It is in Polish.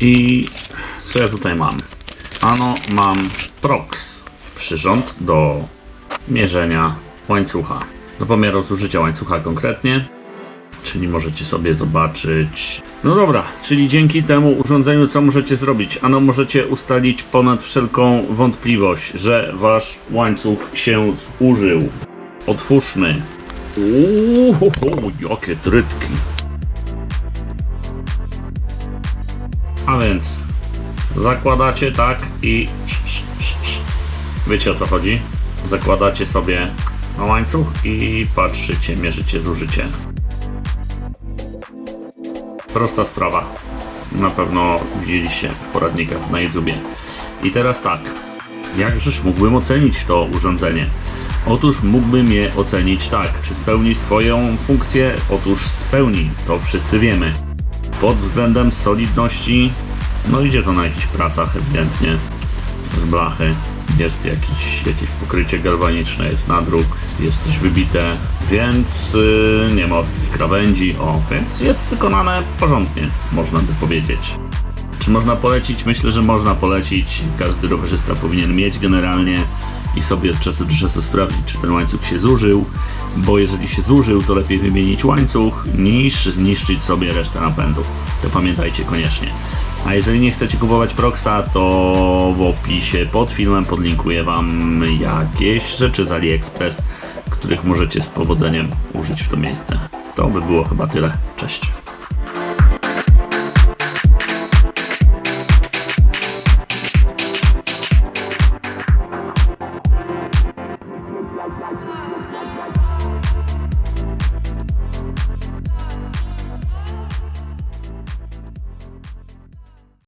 I co ja tutaj mam? Ano mam prox, przyrząd do mierzenia łańcucha, do pomiaru zużycia łańcucha konkretnie. Czyli możecie sobie zobaczyć. No dobra, czyli dzięki temu urządzeniu co możecie zrobić? Ano możecie ustalić ponad wszelką wątpliwość, że wasz łańcuch się zużył. Otwórzmy. Uuu, jakie trytki. A więc zakładacie tak i wiecie o co chodzi. Zakładacie sobie na łańcuch i patrzycie, mierzycie zużycie. Prosta sprawa. Na pewno widzieliście w poradnikach na YouTubie. I teraz tak. Jakżeż mógłbym ocenić to urządzenie? Otóż mógłbym je ocenić tak. Czy spełni swoją funkcję? Otóż spełni. To wszyscy wiemy. Pod względem solidności, no idzie to na jakichś prasach ewidentnie. Z blachy. Jest jakiś, jakieś pokrycie galwaniczne, jest nadruk, jest coś wybite, więc yy, nie ma ostrych krawędzi, o, więc jest wykonane porządnie, można by powiedzieć. Czy można polecić? Myślę, że można polecić. Każdy rowerzysta powinien mieć generalnie i sobie od czasu do czasu sprawdzić, czy ten łańcuch się zużył, bo jeżeli się zużył, to lepiej wymienić łańcuch niż zniszczyć sobie resztę napędu. To pamiętajcie koniecznie. A jeżeli nie chcecie kupować Proxa, to w opisie pod filmem podlinkuję Wam jakieś rzeczy z AliExpress, których możecie z powodzeniem użyć w to miejsce. To by było chyba tyle. Cześć.